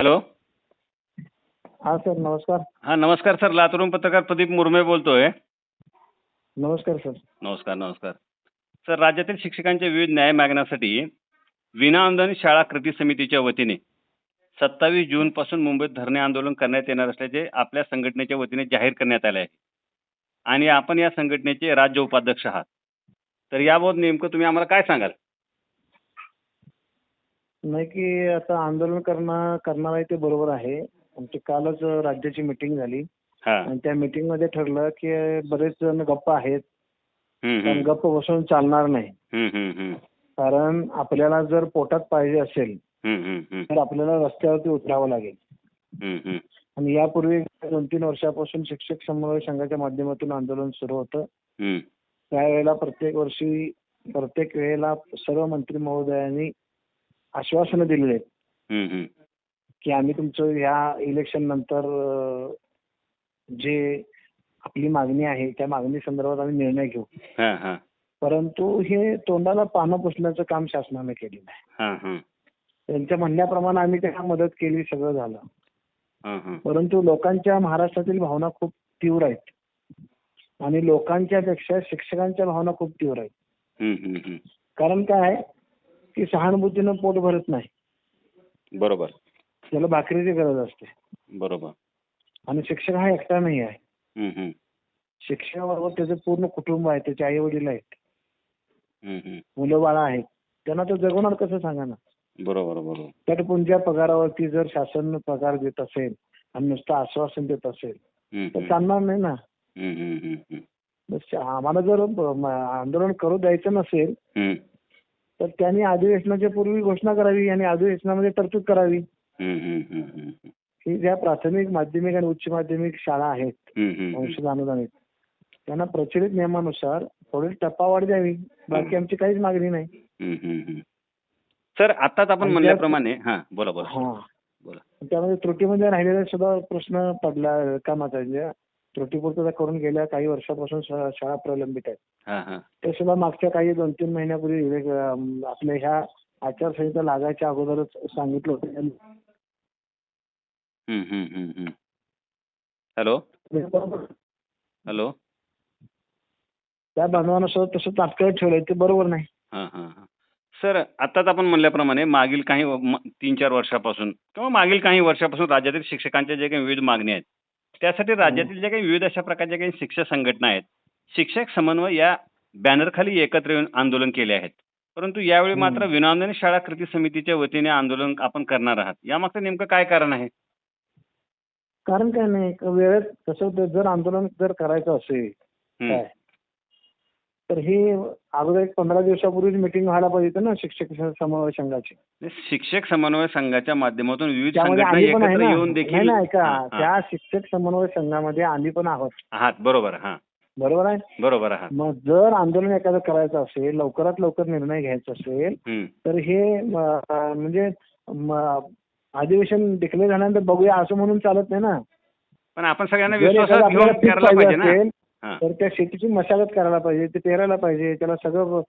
Hello. हा sir नमस्कार. हां नमस्कार सर. लातूरून पत्रकार प्रदीप मुरमे बोलतोय. नमस्कार सर. नमस्कार नमस्कार. सर राज्यातील शिक्षकांच्या विविध न्याय मागण्यासाठी विनाअनुदानित शाळा कृती समितीच्या वतीने सत्तावीस जूनपासून मुंबईत धरणे आंदोलन करण्यात येणार असल्याचे आपल्या संघटनेच्या वतीने जाहीर करण्यात आले आहे. आणि आपण या संघटनेचे राज्य उपाध्यक्ष आहात. तर याबाबत नेमकं तुम्ही आम्हाला काय सांगाल? नाही की आता आंदोलन करणं करणार आहे ते बरोबर आहे आमची कालच राज्याची मिटिंग झाली हां आणि त्या मीटिंगमध्ये ठरलं की बरेच जण गप्प आहेत हम्म, पण हम्म. गप्प बसून चालणार नाही हम्म, हम्म, हम्म. कारण आपल्याला जर पोटात पाहिजे असेल हम्म, हम्म, हम्म. तर आपल्याला रस्त्यावरती उतरावं लागेल हम्म, हम्म. आणि यापूर्वी दोन तीन वर्षापासून शिक्षक समन्वय संघाच्या माध्यमातून आंदोलन सुरू होतं हम्म. त्यावेळेला प्रत्येक वर्षी प्रत्येक वेळेला सर्व मंत्री महोदयांनी आश्वासनं दिलेली आहेत. की आम्ही तुमचं ह्या इलेक्शन नंतर जे आपली मागणी आहे त्या मागणी संदर्भात आम्ही निर्णय घेऊ. परंतु हे तोंडाला पानं पुसण्याचं काम शासनाने केलेलं आहे. त्यांच्या म्हणण्याप्रमाणे आम्ही त्यांना मदत केली सगळं झालं. परंतु लोकांच्या महाराष्ट्रातील भावना खूप तीव्र आहेत. आणि लोकांच्या पेक्षा शिक्षकांच्या भावना खूप तीव्र आहेत. कारण काय की सहानुभूतीनं पोट भरत नाही. बरोबर. त्याला भाकरीची गरज असते. बरोबर. आणि शिक्षक हा एकटा नाही आहे. शिक्षणाबरोबर त्याचं पूर्ण कुटुंब आहे त्याचे आई वडील आहेत. मुलं बाळा आहेत. त्यांना तो जगवणार कसं सांगा ना? बरोबर बरोबर. तटपुंज्या पगारावरती जर शासन पगार देत असेल आणि नुसतं आश्वासन देत असेल तर. चालणार नाही ना? आम्हाला जर आंदोलन करू द्यायचं नसेल तर त्यांनी अधिवेशनाच्या पूर्वी घोषणा करावी आणि अधिवेशनामध्ये तरतूद करावी. की ज्या प्राथमिक माध्यमिक आणि उच्च माध्यमिक शाळा आहेत. अंशतः अनुदानित त्यांना प्रचलित नियमानुसार थोडी टप्पावाढ द्यावी. बाकी आमची काहीच मागणी नाही. सर आताच आपण म्हणल्याप्रमाणे हा बोला बोला. हा. बोला. त्यामध्ये त्रुटीमध्ये राहिलेला सुद्धा प्रश्न पडला कामाचा म्हणजे त्रुटीपूर्तता करून गेल्या काही वर्षापासून शाळा प्रलंबित आहेत. हा हा. ते सुद्धा मागच्या काही दोन तीन महिन्यापूर्वी आपल्या ह्या आचारसंहिता लागायच्या अगोदरच सांगितलं होतं. हम्म. हॅलो? हॅलो? त्या बांधवानुसार तसं तात्काळ ठेवलंय ते बरोबर नाही. हा हा हा. सर आताच आपण म्हणल्याप्रमाणे मागील काही तीन चार वर्षापासून किंवा मागील काही वर्षापासून राज्यातील शिक्षकांच्या जे काही विविध मागण्या आहेत त्यासाठी राज्यातील ज्या काही विविध अशा प्रकारच्या काही शिक्षक संघटना आहेत शिक्षक समन्वय या बॅनरखाली एकत्र येऊन आंदोलन केले आहेत. परंतु यावेळी. मात्र विनांदनी शाळा कृती समितीच्या वतीने आंदोलन आपण करणार आहात. यामागचं नेमकं काय कारण आहे? कारण काय नाही वेळेत कसं होतं जर आंदोलन जर करायचं असेल तर ही अगोदर एक पंधरा दिवसापूर्वीच मिटिंग व्हायला पाहिजे होती ना शिक्षक समन्वय संघाची. शिक्षक समन्वय संघाच्या माध्यमातून विविध संघटना आहे एकत्र येऊन देखील नाही ऐका. त्या शिक्षक समन्वय संघामध्ये आम्ही पण आहोत. आहात बरोबर हा. बरोबर आहे? बरोबर आहात मग जर आंदोलन एखादं करायचं असेल लवकरात लवकर निर्णय घ्यायचा असेल. तर हे म्हणजे अधिवेशन डिक्लेअर झाल्यानंतर बघूया असं म्हणून चालत नाही ना. पण आपण सगळ्यांना विश्वासात घेऊन करायला पाहिजे ना. तर त्या शेतीची मशागत करायला पाहिजे ते पेरायला पाहिजे त्याला सगळं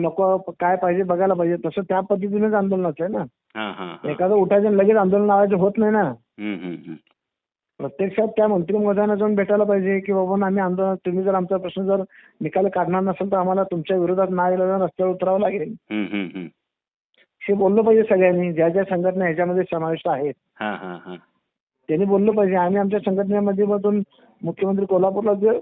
नको काय पाहिजे बघायला पाहिजे तसं त्या पद्धतीनेच आंदोलनाचं आहे ना हा, हा, हा. एखादं उठायचं लगेच आंदोलन लावायचं होत नाही ना. प्रत्यक्षात त्या मंत्री महोदयांना जाऊन भेटायला पाहिजे की बाबा आम्ही आंदोलन तुम्ही जर आमचा प्रश्न जर निकाल काढणार नसेल तर आम्हाला तुमच्या विरोधात नाही रस्त्यावर उतरावं लागेल. हे बोललं पाहिजे सगळ्यांनी ज्या ज्या संघटना ह्याच्यामध्ये समाविष्ट आहेत. त्यांनी बोललं पाहिजे आम्ही आमच्या संघटनेमध्ये मधून मुख्यमंत्री कोल्हापूरला जे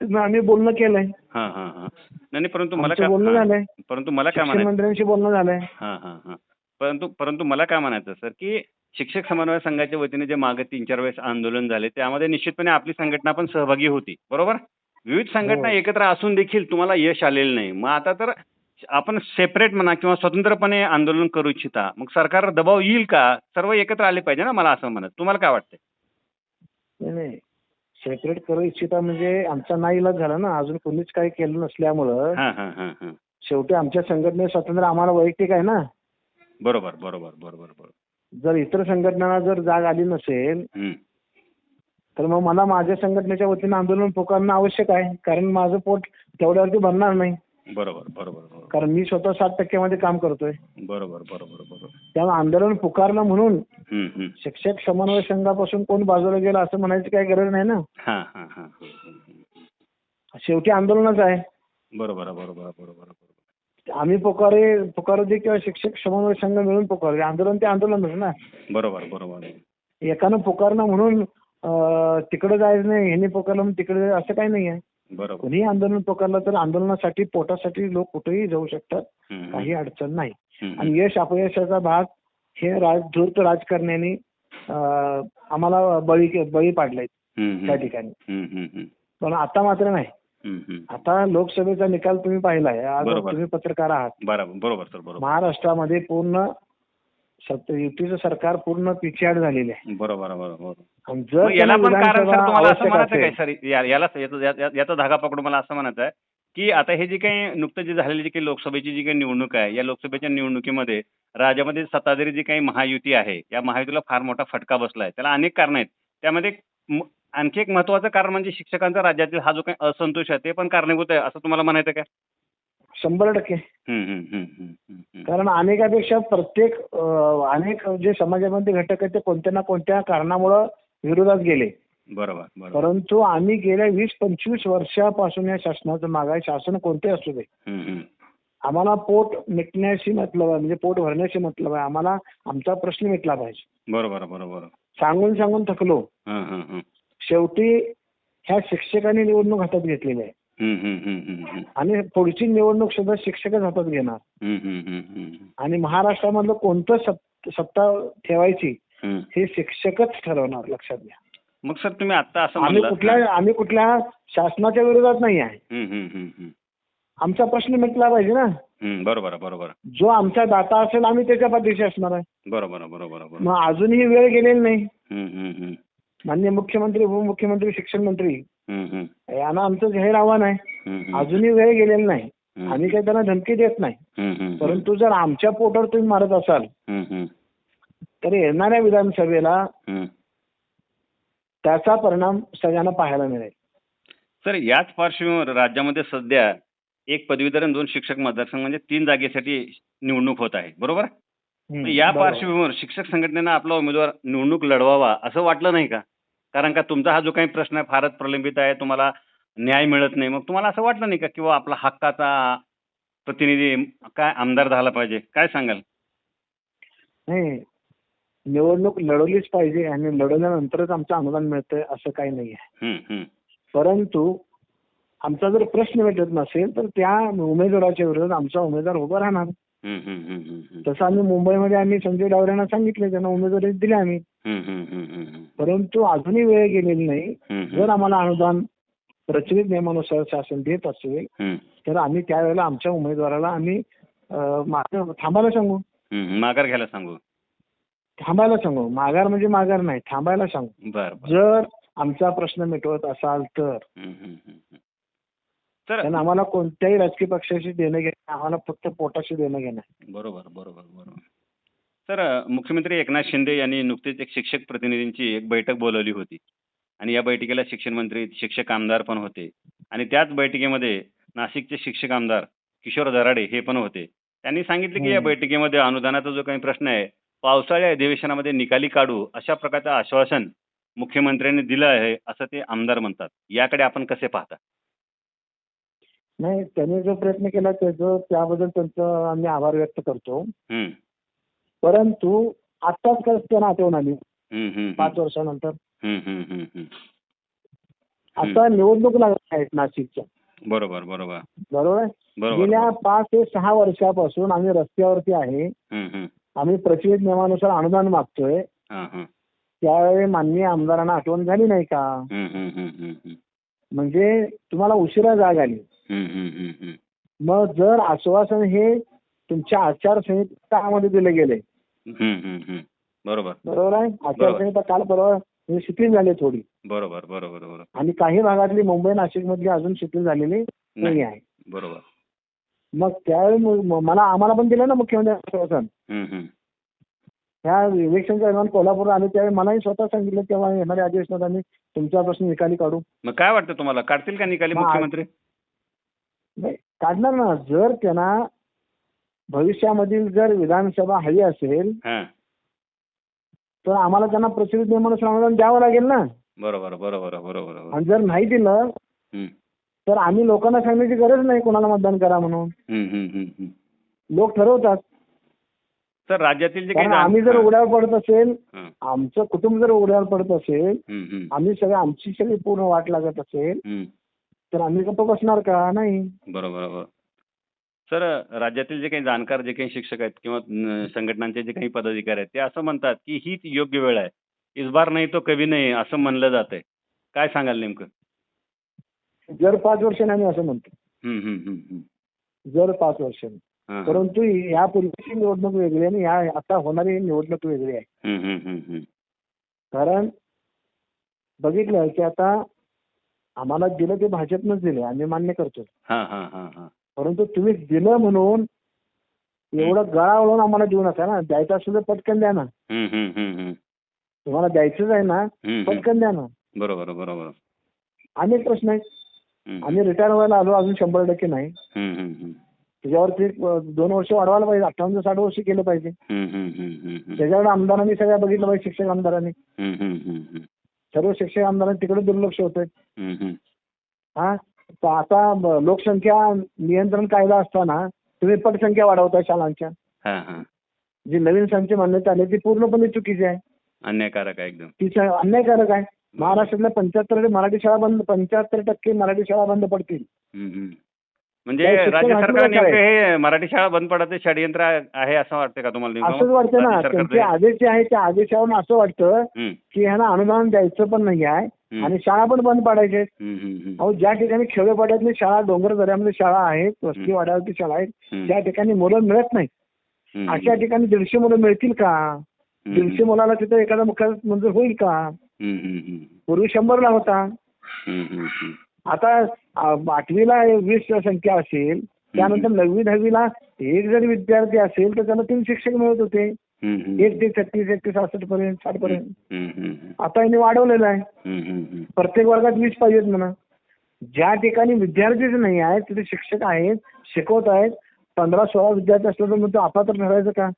आम्ही बोलणं केलंय. हा, हा, हा. नाही नाही, परंतु मला काय बोलणं. झालंय. परंतु मला काय म्हणायचं? मंत्र्यांशी बोलणं झालंय. हा हा हा. परंतु परंतु मला काय म्हणायचं सर की शिक्षक समन्वय संघाच्या वतीने जे मागे तीन चार वेळेस आंदोलन झाले त्यामध्ये निश्चितपणे आपली संघटना पण सहभागी होती. बरोबर? विविध संघटना हो. एकत्र असून देखील तुम्हाला यश आलेलं नाही. मग आता तर आपण सेपरेट म्हणा किंवा स्वतंत्रपणे आंदोलन करू इच्छिता मग सरकार दबाव येईल का? सर्व एकत्र आले पाहिजे ना मला असं म्हणत. तुम्हाला काय वाटतं नाही नाही. सेपरेट करू इच्छिता म्हणजे आमचा नाईलाज झाला ना. अजून कोणीच काही केलं नसल्यामुळं हा हा हा हा. शेवटी आमच्या संघटने स्वातंत्र्य आम्हाला वैयक्तिक आहे ना. बरोबर बरोबर बरोबर बरोबर. जर इतर संघटनांना जर जाग आली नसेल हम्म. तर मग मला माझ्या संघटनेच्या वतीनं आंदोलन पुकारणं आवश्यक आहे. कारण माझं पोट तेवढ्यावरती भरणार नाही. बरोबर बरोबर कारण मी स्वतः साठ टक्क्यामध्ये काम करतोय. बरोबर बरोबर बरोबर. त्यामुळे आंदोलन पुकारलं म्हणून. शिक्षक समन्वय संघापासून कोण बाजूला गेला असं म्हणायची काही गरज नाही ना? हा हा हा हा, हा. शेवटी आंदोलनच आहे. बरोबर बरोबर बरोबर आम्ही पुकारे पुकारू दे किंवा शिक्षक समन्वय संघ मिळून पुकारू दे आंदोलन ते आंदोलनच ना? बरोबर बरोबर. एकानं पुकारणं म्हणून तिकडे जायचं नाही ह्यांनी पुकारलं म्हणून तिकडे जायचं असं काही नाही आहे. कोणीही आंदोलन पुकारलं तर आंदोलनासाठी पोटासाठी लोक कुठेही जाऊ शकतात. काही अडचण नाही. आणि यश अपयशाचा भाग हे राज धूर्त राजकारण्याने आम्हाला बळी बळी पाडलाय त्या ठिकाणी. पण आता मात्र नाही. आता लोकसभेचा निकाल तुम्ही पाहिलाय. आज बरोबर. तुम्ही पत्रकार आहात. बरोबर बरोबर सर बरोबर. महाराष्ट्रामध्ये पूर्ण युतीचं सरकार पूर्ण पिछाड झालेले आहे. बरोबर बरोबर जर याला पण कारण सर तुम्हाला असं म्हणायचं काय सर? याला याचा धागा पकडून मला असं म्हणायचं आहे की आता हे जी काही नुकतं जी झालेली जी काही लोकसभेची जी काही निवडणूक आहे या लोकसभेच्या निवडणुकीमध्ये राज्यामध्ये सत्ताधारी जी काही महायुती आहे या महायुतीला फार मोठा फटका बसला आहे त्याला अनेक कारण आहेत. त्यामध्ये आणखी एक महत्वाचं कारण म्हणजे शिक्षकांचा राज्यातील हा जो काही असंतोष आहे ते पण कारणीभूत आहे. असं तुम्हाला म्हणायचं काय शंभर टक्के. कारण अनेकापेक्षा प्रत्येक अनेक जे समाजामध्ये घटक आहेत ते कोणत्या ना कोणत्या कारणामुळं विरोधात गेले. बरोबर बरोबर. परंतु आम्ही गेल्या वीस पंचवीस वर्षापासून या शासनाचं माग आहे. शासन कोणते असू दे. आम्हाला पोट मिटण्याशी मतलब आहे म्हणजे पोट भरण्याशी मतलब आहे. आम्हाला आमचा प्रश्न मिटला पाहिजे. बरोबर बरोबर सांगून सांगून थकलो. शेवटी ह्या शिक्षकांनी निवडणूक हातात घेतलेली आहे. आणि पुढची निवडणूक सुद्धा शिक्षकच हातात घेणार. आणि महाराष्ट्रामधलं कोणतं सत- सत्ता ठेवायची. हे शिक्षकच ठरवणार लक्षात घ्या. मग सर तुम्ही आता असं आम्ही कुठल्या आम्ही कुठल्या शासनाच्या विरोधात नाही आहे. आमचा प्रश्न मिटला पाहिजे ना. बरोबर बरोबर. जो आमचा दाता असेल आम्ही त्याच्या पाठीशी असणार आहे. बरोबर बरोबर मग अजूनही वेळ गेलेली नाही. माननीय मुख्यमंत्री उपमुख्यमंत्री शिक्षण मंत्री. यांना आमचं जाहीर आव्हान आहे. अजूनही वेळ गेलेली नाही. आम्ही काही त्यांना धमकी देत नाही. परंतु जर आमच्या पोटावर तुम्ही मारत असाल तर येणाऱ्या विधानसभेला. त्याचा परिणाम सगळ्यांना पाहायला मिळेल. सर याच पार्श्वभूमीवर राज्यामध्ये सध्या एक पदवीधर आणि दोन शिक्षक मतदारसंघ म्हणजे तीन जागेसाठी निवडणूक होत आहे. बरोबर? या. पार्श्वभूमीवर शिक्षक संघटनेनं आपला उमेदवार निवडणूक लढवावा असं वाटलं नाही का? कारण का तुमचा हा जो काही प्रश्न आहे फारच प्रलंबित आहे. तुम्हाला न्याय मिळत नाही. मग तुम्हाला असं वाटलं नाही का किंवा आपला हक्काचा प्रतिनिधी काय आमदार झाला पाहिजे? काय सांगाल? नाही. निवडणूक लढवलीच पाहिजे आणि लढवल्यानंतरच आमचं अनुदान मिळतंय असं काही नाही आहे. परंतु आमचा जर प्रश्न भेटत नसेल तर त्या उमेदवाराच्या विरोधात आमचा उमेदवार उभा राहणार. तसं आम्ही मुंबईमध्ये आम्ही संजय डावऱ्यांना सांगितले त्यांना उमेदवारी दिली आम्ही. परंतु अजूनही वेळ गेलेली नाही. जर आम्हाला अनुदान प्रचलित नियमानुसार शासन देत असेल तर आम्ही त्यावेळेला आमच्या उमेदवाराला आम्ही मागं थांबायला सांगू. माघार घ्यायला सांगू. थांबायला सांगू. माघार म्हणजे माघार नाही थांबायला सांगू. जर आमचा प्रश्न मिटवत असाल तर. कारण आम्हाला कोणत्याही राजकीय पक्षाशी देणं घेणं आम्हाला फक्त पोटाशी देणं घेणं. बरोबर बरोबर बरोबर. सर मुख्यमंत्री एकनाथ शिंदे यांनी नुकतीच एक शिक्षक प्रतिनिधींची एक बैठक बोलवली होती. आणि या बैठकीला शिक्षण मंत्री शिक्षक आमदार पण होते. आणि त्याच बैठकीमध्ये नाशिकचे शिक्षक आमदार किशोर दराडे हे पण होते. त्यांनी सांगितले की या. बैठकीमध्ये अनुदानाचा जो काही प्रश्न आहे पावसाळ्या अधिवेशनामध्ये निकाली काढू अशा प्रकारचं आश्वासन मुख्यमंत्र्यांनी दिलं आहे असं ते आमदार म्हणतात. याकडे आपण कसे पाहता? नाही त्यांनी जो प्रयत्न केला त्याचं त्याबद्दल त्यांचं आम्ही आभार व्यक्त करतो. हम्म, परंतु आत्ताच कसं त्यांना आठवण आली. पाच वर्षानंतर. हम्म, हम्म, हम्म, हम्म. आता निवडणूक लागत आहेत नाशिकच्या. बरोबर बरोबर. बरोबर आहे? बरोबर गेल्या पाच ते सहा वर्षापासून आम्ही रस्त्यावरती आहे. हम्म, हम्म. आम्ही प्रचलित नियमानुसार अनुदान मागतोय. हां हां. त्यावेळी माननीय आमदारांना आठवण झाली नाही का? हम्म, हम्म, हम्म, हम्म, हम्म. म्हणजे तुम्हाला उशिरा जाग आली. हम्म, हम्म, हम्म, हम्म. मग जर आश्वासन हे तुमच्या आचारसंहितामध्ये दिलं गेले. हम्म, हम्म, हम्म. बरोबर. बरोबर आहे? आचारसंहिता काल परवा म्हणजे शिथिल झाली थोडी. बरोबर बरोबर बरोबर. आणि काही भागातली मुंबई नाशिक मधली अजून शिथिल झालेली नाही आहे. बरोबर. मग त्यावेळी मला आम्हाला पण दिलं ना मुख्यमंत्री आश्वासन. ह्या इलेक्शनच्या दरम्यान कोल्हापूर आले त्यावेळी मलाही स्वतः सांगितलं तेव्हा येणाऱ्या अधिवेशनात आम्ही तुमचा प्रश्न निकाली काढू. मग काय वाटतं तुम्हाला? काढतील का निकाली मुख्यमंत्री? नाही काढणार ना. जर त्यांना भविष्यामधील जर विधानसभा हवी असेल तर आम्हाला त्यांना प्रचलित नियमानुसार अनुदान द्यावं लागेल ना. बरोबर बरोबर बरोबर आणि जर नाही दिलं हम्म, तर आम्ही लोकांना सांगण्याची गरज नाही कोणाला मतदान करा म्हणून. हम्म, हम्म, हम्म, हम्म. लोक ठरवतात. सर राज्यातील जे काही कारण आम्ही जर उघड्यावर पडत असेल हा, आमचं कुटुंब जर उघड्यावर पडत असेल हम्म, हम्म, आम्ही सगळं आमची सगळी पूर्ण वाट लागत असेल हम्म. तर आम्ही गप्प बसणार का? नाही. बरोबर बरोबर. सर राज्यातील जे काही जाणकार जे काही शिक्षक आहेत किंवा संघटनांचे जे काही पदाधिकारी आहेत ते असं म्हणतात की हीच योग्य वेळ आहे. इस बार नाही तो कभी नाही असं म्हणलं जात आहे काय सांगाल नेमकं? जर पाच वर्षांनी आम्ही असं म्हणतो. जर पाच वर्षांनी. परंतु यापूर्वीची निवडणूक वेगळी आणि या आता होणारी निवडणूक वेगळी आहे. कारण बघितलं की आता आम्हाला दिलं ते भाजपनंच दिले आम्ही मान्य करतो परंतु तुम्ही दिलं म्हणून एवढं गळा वळून आम्हाला देऊ नका ना द्यायचं असेल तर पटकन द्या ना. तुम्हाला द्यायचंच आहे ना. पटकन द्या ना बरोबर बरोबर अनेक प्रश्न आहेत आम्ही रिटायर व्हायला आलो अजून शंभर टक्के नाही. त्याच्यावरती दोन वर्ष वाढवायला पाहिजे अठ्ठावन्न साठ वर्ष केलं पाहिजे. त्याच्याकडे आमदारांनी सगळ्या बघितलं पाहिजे शिक्षक आमदारांनी. सर्व शिक्षक आमदारांनी तिकडे दुर्लक्ष हम्म, हम्म. हा तर आता लोकसंख्या नियंत्रण कायदा असताना तुम्ही पटसंख्या वाढवताय शाळांच्या हा हा. जी नवीन संच मान्यता आली ती पूर्णपणे चुकीची आहे. अन्यायकारक आहे एकदम. तिचं अन्यायकारक आहे. महाराष्ट्रातल्या पंच्याहत्तर मराठी शाळा बंद पंच्याहत्तर टक्के मराठी शाळा बंद पडतील. म्हणजे राज्य सरकार हे मराठी शाळा बंद पडायचं षडयंत्र आहे असं वाटतं का तुम्हाला? असंच वाटतं ना. त्यांचे? आदेश जे आहेत त्या आदेशावरून असं वाटतं की ह्यांना अनुदान द्यायचं पण नाही आहे. आणि शाळा पण बंद पाडायच्या आहेत हम्म. अहो ज्या ठिकाणी खेडेपाड्यातली शाळा डोंगर दऱ्यामध्ये शाळा आहेत वस्ती वाड्यावरती शाळा आहेत त्या ठिकाणी मुलं मिळत नाही हम्म, अशा ठिकाणी दीडशे मुलं मिळतील का? दीडशे मुलाला तिथे एखादा मुख्य मंजूर होईल का? पूर्वी शंभरला होता. आता आठवीला वीस संख्या असेल त्यानंतर नववी दहावीला एक जरी विद्यार्थी असेल तर त्याला तीन शिक्षक मिळत होते. एक ते छत्तीस एक ते सहासष्ट पर्यंत साठ पर्यंत हम्म, हम्म, हम्म. आता यांनी वाढवलेलं आहे हम्म, हम्म, हम्म. प्रत्येक वर्गात वीस पाहिजेत म्हणा ज्या ठिकाणी विद्यार्थीच नाही आहेत तिथे शिक्षक आहेत शिकवत आहेत पंधरा सोळा विद्यार्थी असलं तर मग तो आता तर ठरायचं का.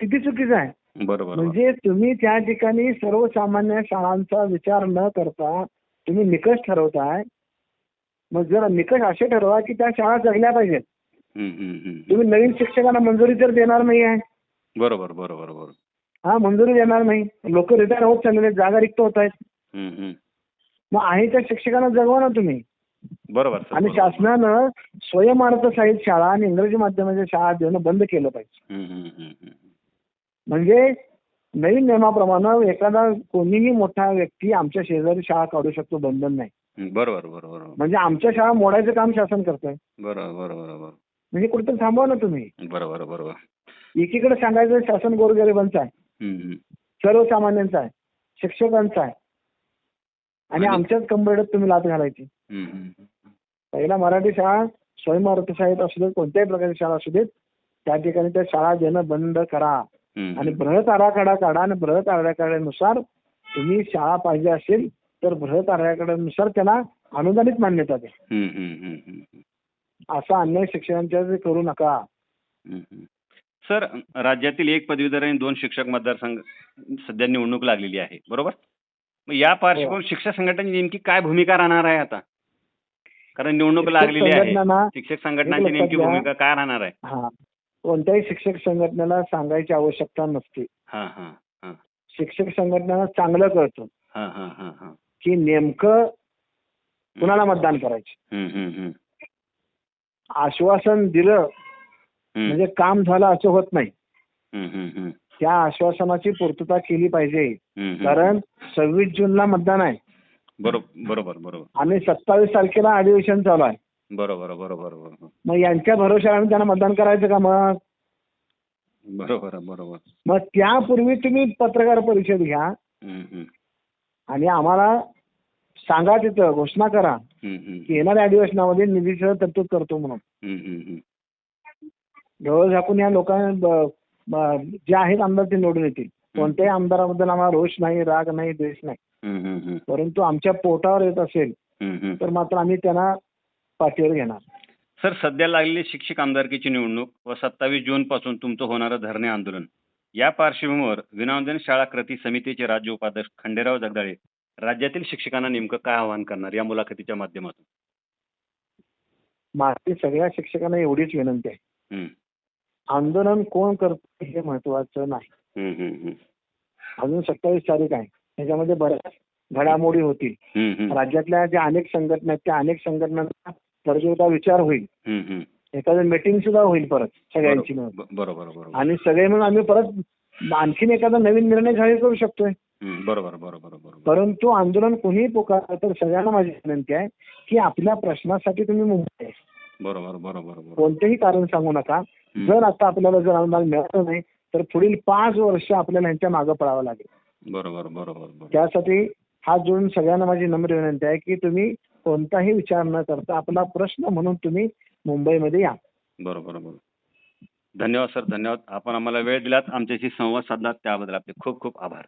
किती चुकीचं आहे बरोबर. म्हणजे तुम्ही त्या ठिकाणी सर्वसामान्य शाळांचा विचार न करता तुम्ही निकष ठरवताय मग जर निकष असे ठरवा की त्या शाळा जगल्या पाहिजेत. तुम्ही नवीन शिक्षकांना मंजुरी तर देणार नाही आहे. बरोबर बरोबर बरोबर. हा मंजुरी देणार नाही. लोक रिटायर होत चाललेले जागा रिक्त होत आहेत. मग आहे त्या शिक्षकांना जगवा ना तुम्ही. बरोबर आणि. शासनानं स्वयंअर्थ साहित्य शाळा आणि इंग्रजी माध्यमाच्या शाळा देणं बंद केलं पाहिजे. म्हणजे नवीन नियमाप्रमाणे एखादा कोणीही मोठा व्यक्ती आमच्या शेजारी शाळा काढू शकतो बंधन नाही. बरोबर बरोबर. म्हणजे आमच्या शाळा मोडायचं काम शासन करतंय. बरोबर बरोबर बरोबर. म्हणजे कुठेतरी थांबवा ना तुम्ही. बरोबर बरोबर. एकीकडे सांगायचं शासन गोरगरिबांचं आहे. सर्वसामान्यांचं आहे. शिक्षकांचं आहे. आणि आमच्याच कंबरड्यात तुम्ही लात घालायची. पहिला मराठी शाळा स्वयंअर्थ शाळेत असू देत कोणत्याही प्रकारची शाळा असू देत त्या ठिकाणी त्या शाळा देणं बंद करा. आणि बृहत आराखडा काढा आणि बृहत आराखड्यानुसार तुम्ही शाळा पाहिजे असेल तर बृहत आराखड्यानुसार त्याला अनुदानित मान्यता द्या हम्म, हम्म, हम्म, हम्म. असा अन्याय शिक्षकांच्या करू नका. सर राज्यातील एक पदवीधर आणि दोन शिक्षक मतदारसंघ सध्या निवडणूक लागलेली आहे बरोबर? मग या पार्श्वभूमीवर शिक्षक संघटनेची नेमकी काय भूमिका राहणार आहे आता? कारण निवडणूक लागलेली आहे. शिक्षक संघटनांची नेमकी. भूमिका काय राहणार आहे? हा. कोणत्याही शिक्षक संघटनेला सांगायची आवश्यकता नसते. हा हा हा. शिक्षक संघटनेला चांगलं कळतं. हा हा हा हा. की नेमकं कुणाला मतदान करायचं. आश्वासन दिलं म्हणजे काम झालं असं होत नाही. त्या आश्वासनाची पूर्तता केली पाहिजे. कारण सव्वीस जूनला मतदान आहे. बरोबर बरोबर. आणि सत्तावीस तारखेला अधिवेशन चालू आहे. बरोबर बरोबर बरोबर. मग यांच्या भरोशावर आम्ही त्यांना मतदान करायचं का मग? बरोबर बरोबर. मग त्यापूर्वी तुम्ही पत्रकार परिषद घ्या. आणि आम्हाला सांगा तिथं घोषणा करा. की येणाऱ्या अधिवेशनामध्ये निधीसह तरतूद करतो म्हणून. डोळे झाकून या लोकांना जे आहेत आमदार ते निवडून येतील. कोणत्याही आमदाराबद्दल आम्हाला रोष नाही राग नाही द्वेष नाही. परंतु आमच्या पोटावर येत असेल. तर मात्र आम्ही त्यांना पाठीवर घेणार. सर सध्या लागलेली शिक्षक आमदारकीची निवडणूक व सत्तावीस जून पासून तुमचं होणारं धरणे आंदोलन. या पार्श्वभूमीवर विनावंदन शाळा कृती समितीचे राज्य उपाध्यक्ष खंडेराव जगदाळे राज्यातील शिक्षकांना नेमकं काय आवाहन करणार या मुलाखतीच्या माध्यमातून? माझी सगळ्या शिक्षकांना एवढीच विनंती आहे. आंदोलन कोण करतो हे महत्वाचं नाही. अजून सत्तावीस तारीख आहे. त्याच्यामध्ये बऱ्याच घडामोडी होतील. राज्यातल्या ज्या अनेक संघटना आहेत त्या अनेक संघटनांचा परत विचार होईल. एखादं मीटिंग सुद्धा होईल परत सगळ्यांची मिळून. बरोबर आणि सगळे म्हणून आम्ही परत आणखीन एखादा नवीन निर्णय जाहीर करू शकतोय. बरोबर बरोबर बरोबर. परंतु आंदोलन कोणीही पुकार तर सगळ्यांना माझी विनंती आहे की आपल्या प्रश्नासाठी तुम्ही मुंबई. बरोबर बरोबर कोणतेही कारण सांगू नका. जर आता आपल्याला जर अनुदान मिळालं नाही तर पुढील पाच वर्ष आपल्याला ह्यांच्या मागं पडावं लागेल. बरोबर बरोबर बरोबर. त्यासाठी हात जोडून सगळ्यांना माझी नम्र विनंती आहे की तुम्ही कोणताही विचार न करता आपला प्रश्न म्हणून तुम्ही मुंबईमध्ये या. बरोबर बरोबर. धन्यवाद सर. धन्यवाद. आपण आम्हाला वेळ दिलात. आमच्याशी संवाद साधलात त्याबद्दल आपले खूप खूप आभार.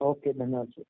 ओके धन्यवाद सर।